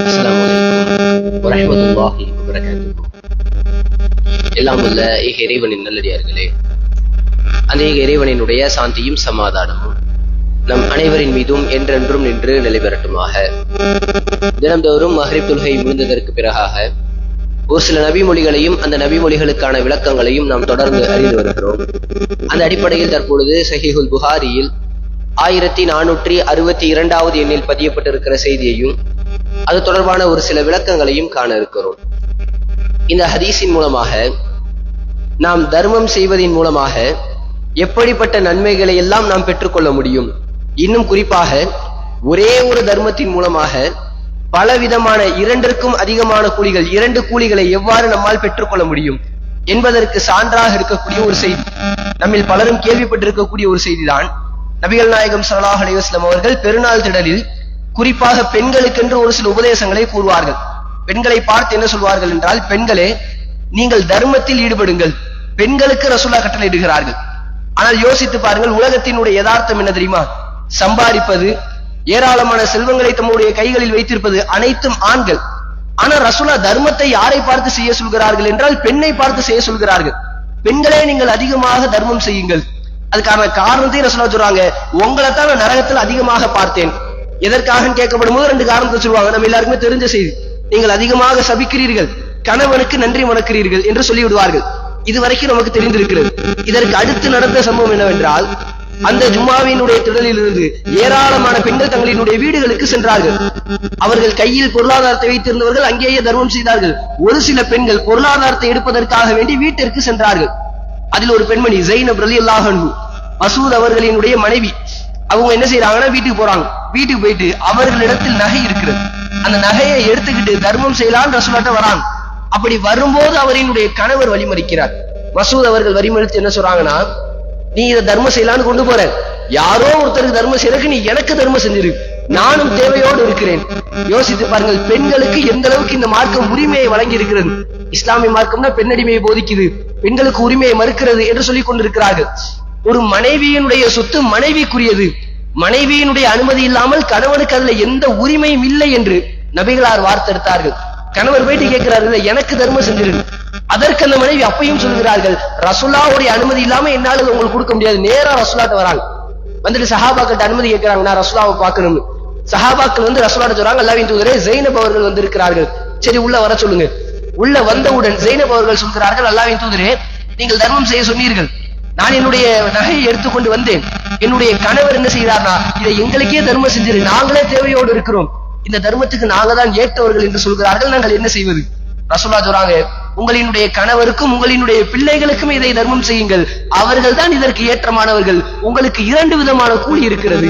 அஸ்ஸலாமு அலைக்கும் வரஹ்மத்துல்லாஹி வபரகாத்துஹு எல்லாம் உள்ள ஏக இறைவனின் நல்லடியார்களே. அநேக இறைவனினுடைய சாந்தியும் சமாதானமும் நம் அனைவரின் மீதும் என்றென்றும் நின்று நிலைபெறட்டுமாக தினந்தோறும் மஹ்ரிப் தொல்கை முடிந்ததற்கு பிறகாக ஒரு சில நபிமொழிகளையும் அந்த நபிமொழிகளுக்கான விளக்கங்களையும் நாம் தொடர்ந்து அறிந்து வருகிறோம். அந்த அடிப்படையில் தற்பொழுது சஹிஹுல் புகாரியில் ஆயிரத்தி நானூற்றி அறுபத்தி இரண்டாவது எண்ணில் பதியப்பட்டிருக்கிற செய்தியையும் அது தொடர்பான ஒரு சில விளக்கங்களையும் காண இருக்கிறோம். இந்த ஹதீஸின் மூலமாக நாம் தர்மம் செய்வதின் மூலமாக எப்படிப்பட்ட நன்மைகளை எல்லாம் நாம் பெற்றுக்கொள்ள முடியும்? இன்னும் குறிப்பாக ஒரே ஒரு தர்மத்தின் மூலமாக பலவிதமான இரண்டிற்கும் அதிகமான கூலிகள் இரண்டு கூலிகளை எவ்வாறு நம்மால் பெற்றுக்கொள்ள முடியும்? என்பதற்கு சான்றாக இருக்கக்கூடிய ஒரு செய்தி. நம்மில் பலரும் கேள்விப்பட்டிருக்கக்கூடிய ஒரு செய்திதான் நபிகள் நாயகம் ஸல்லல்லாஹு அலைஹி அவர்கள் பெருநாள் திடலில் குறிப்பாக பெண்களுக்கென்று ஒரு சில உபதேசங்களை கூறுவார்கள். பெண்களை பார்த்து என்ன சொல்வார்கள் என்றால் பெண்களே நீங்கள் தர்மத்தில் ஈடுபடுங்கள். பெண்களுக்கு ரசூலா கட்டளையிடுகிறார்கள். ஆனால் யோசித்து பாருங்கள் உலகத்தினுடைய யதார்த்தம் என்ன தெரியுமா? சம்பாதிப்பது ஏராளமான செல்வங்களை தம்முடைய கைகளில் வைத்திருப்பது அனைத்தும் ஆண்கள். ஆனால் ரசூலா தர்மத்தை யாரை பார்த்து செய்ய சொல்கிறார்கள் என்றால் பெண்ணை பார்த்து செய்ய சொல்கிறார்கள். பெண்களே நீங்கள் அதிகமாக தர்மம் செய்யுங்கள். அதுக்கான காரணத்தையும் ரசனா சொல்றாங்க. உங்களை தான் நான் நரகத்தில் அதிகமாக பார்த்தேன். எதற்காக கேட்கப்படும் போது ரெண்டு காரணத்தை சொல்லுவாங்க. நம்ம எல்லாருக்குமே தெரிஞ்ச செய்தி. நீங்கள் அதிகமாக சபிக்கிறீர்கள். கணவனுக்கு நன்றி மணக்கிறீர்கள் என்று சொல்லி விடுவார்கள் இதுவரைக்கும் நமக்கு தெரிந்திருக்கிறது. இதற்கு அடுத்து நடந்த சம்பவம் என்னவென்றால் அந்த ஜும்மாவினுடைய திடலில் இருந்து ஏராளமான பெண்கள் தங்களினுடைய வீடுகளுக்கு சென்றார்கள். அவர்கள் கையில் பொருளாதாரத்தை வைத்திருந்தவர்கள் அங்கேயே தர்மம் செய்தார்கள். ஒரு சில பெண்கள் பொருளாதாரத்தை எடுப்பதற்காக வேண்டி வீட்டிற்கு சென்றார்கள். அதில் ஒரு பெண்மணி ஜெயினப் ரலி அல்லாஹன் மசூத் அவர்களினுடைய மனைவி. அவங்க என்ன செய்யறாங்கன்னா வீட்டுக்கு போறாங்க. வீட்டுக்கு போயிட்டு அவர்களிடத்தில் நகை இருக்கிறது. அந்த நகையை எடுத்துக்கிட்டு தர்மம் செய்யலாம் ரசூலாட்ட வராங்க. அப்படி வரும்போது அவரினுடைய கணவர் வழிமறிக்கிறார். மசூத் அவர்கள் வழிமறித்து என்ன சொல்றாங்கன்னா நீ இதை தர்மம் செய்யலாம்னு கொண்டு போற. யாரோ ஒருத்தருக்கு தர்மம் செய்யறதுக்கு நீ எனக்கு தர்மம் செஞ்சிரு. நானும் தேவையோடு இருக்கிறேன். யோசித்து பாருங்கள் பெண்களுக்கு எந்த அளவுக்கு இந்த மார்க்கம் உரிமையை வழங்கி இருக்கிறது இஸ்லாமிய மார்க்கம்னா பெண்ணடிமையை போதிக்குது. பெண்களுக்கு உரிமையை மறுக்கிறது என்று சொல்லிக் கொண்டிருக்கிறார்கள். ஒரு மனைவியினுடைய சொத்து மனைவிக்குரியது. மனைவியினுடைய அனுமதி இல்லாமல் கணவனுக்கு அதுல எந்த உரிமையும் இல்லை என்று நபிகளார் வார்த்தெடுத்தார்கள். கணவர் போயிட்டு கேட்கிறார்கள் எனக்கு தர்மம் செஞ்சிரு. அதற்கு அந்த மனைவி அப்பையும் சொல்கிறார்கள் ரசுல்லாவுடைய அனுமதி இல்லாம என்னால உங்களுக்கு கொடுக்க முடியாது. நேரா ரசுல்லாட்ட வராங்க. வந்துட்டு சஹாபாக்கிட்ட அனுமதி கேட்கிறாங்க நான் ரசுல்லாவை பார்க்கணும்னு. சஹாபாக்கள் வந்து ரசுல்லாட்ட சொல்றாங்க அல்லாவின் தூதரே ஜெயினப் அவர்கள் வந்திருக்கிறார்கள். சரி உள்ள வர சொல்லுங்க. உள்ள வந்தவுடன் ஜெயினப் அவர்கள் சொல்கிறார்கள் அல்லாவின் தூதரே நீங்கள் தர்மம் செய்ய சொன்னீர்கள். நான் என்னுடைய நகையை எடுத்துக்கொண்டு வந்தேன். என்னுடைய கணவர் என்ன செய்தார்னா இதை எங்களுக்கே தர்மம் செஞ்சிரு நாங்களே தேவையோடு இருக்கிறோம். இந்த தர்மத்துக்கு நாங்க தான் ஏற்றவர்கள் என்று சொல்கிறார்கள் நாங்கள் என்ன செய்வது? ரசூலா சொல்றாங்க உங்களினுடைய கணவருக்கும் உங்களினுடைய பிள்ளைகளுக்கும் இதை தர்மம் செய்யுங்கள். அவர்கள் தான் இதற்கு ஏற்றமானவர்கள். உங்களுக்கு இரண்டு விதமான கூலி இருக்கிறது.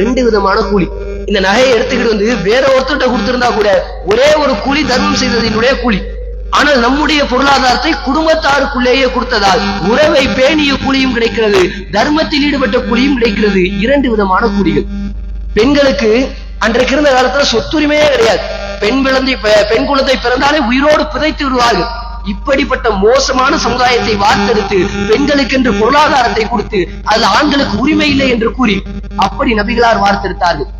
ரெண்டு விதமான கூலி. இந்த நகையை எடுத்துக்கிட்டு வந்து வேற ஒருத்தர்கிட்ட கொடுத்திருந்தா கூட ஒரே ஒரு கூலி தர்மம் செய்ததினுடைய கூலி. ஆனால் நம்முடைய பொருளாதாரத்தை குடும்பத்தாருக்குள்ளேயே கொடுத்ததால் உறவை பேணிய கூலியும் கிடைக்கிறது தர்மத்தில் ஈடுபட்ட கூலியும் கிடைக்கிறது இரண்டு விதமான கூலிகள் பெண்களுக்கு அன்றைக்கு இருந்த காலத்துல சொத்துரிமையே கிடையாது. பெண் விளந்தை பெண் குழந்தை பிறந்தாலே உயிரோடு புதைத்து விடுவார்கள். இப்படிப்பட்ட மோசமான சமுதாயத்தை வார்த்தெடுத்து பெண்களுக்கென்று பொருளாதாரத்தை கொடுத்து அது ஆண்களுக்கு உரிமை இல்லை என்று கூறி அப்படி நபிகளார் வார்த்தெடுத்தார்கள்.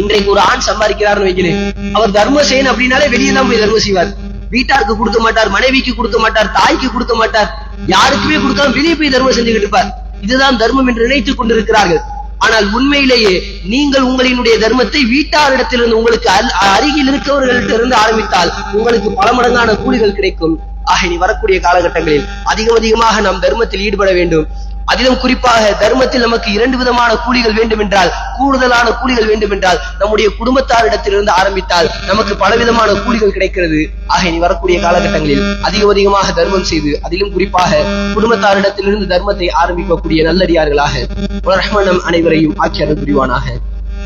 இன்றைக்கு ஒரு ஆண் சம்பாதிக்கிறார்னு வைக்கிறேன் அவர் தர்மம் செய்யணும் அப்படின்னாலே வெளியே தான் போய் தர்மம் செய்வார். வீட்டாருக்கு கொடுக்க மாட்டார் மனைவிக்கு கொடுக்க மாட்டார் தாய்க்கு கொடுக்க மாட்டார் யாருக்குமே கொடுக்காம வெளியே போய் தர்மம் செஞ்சுக்கிட்டு இருப்பார். இதுதான் தர்மம் என்று நினைத்துக் கொண்டிருக்கிறார்கள். ஆனால் உண்மையிலேயே நீங்கள் உங்களினுடைய தர்மத்தை வீட்டாரிடத்திலிருந்து உங்களுக்கு அருகில் இருக்கவர்களிடம் இருந்து ஆரம்பித்தால் உங்களுக்கு பல மடங்கான கூலிகள் கிடைக்கும். ஆக இனி வரக்கூடிய காலகட்டங்களில் அதிகம் அதிகமாக நாம் தர்மத்தில் ஈடுபட வேண்டும். அதிலும் குறிப்பாக தர்மத்தில் நமக்கு இரண்டு விதமான கூலிகள் வேண்டும் என்றால் கூடுதலான கூலிகள் வேண்டும் என்றால் நம்முடைய குடும்பத்தாரிடத்திலிருந்து ஆரம்பித்தால் நமக்கு பலவிதமான கூலிகள் கிடைக்கிறது. ஆக இனி வரக்கூடிய காலகட்டங்களில் அதிக அதிகமாக தர்மம் செய்து அதிலும் குறிப்பாக குடும்பத்தாரிடத்திலிருந்து தர்மத்தை ஆரம்பிக்கக்கூடிய நல்லடியார்களாக ரஹ்மனம் அனைவரையும் ஆக்கியர் புரிவானாக.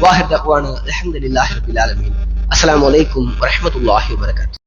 வாஹர் தஹ்வானா அலமதுல்லாஹி ரபில் ஆலமீன். அஸ்ஸலாமு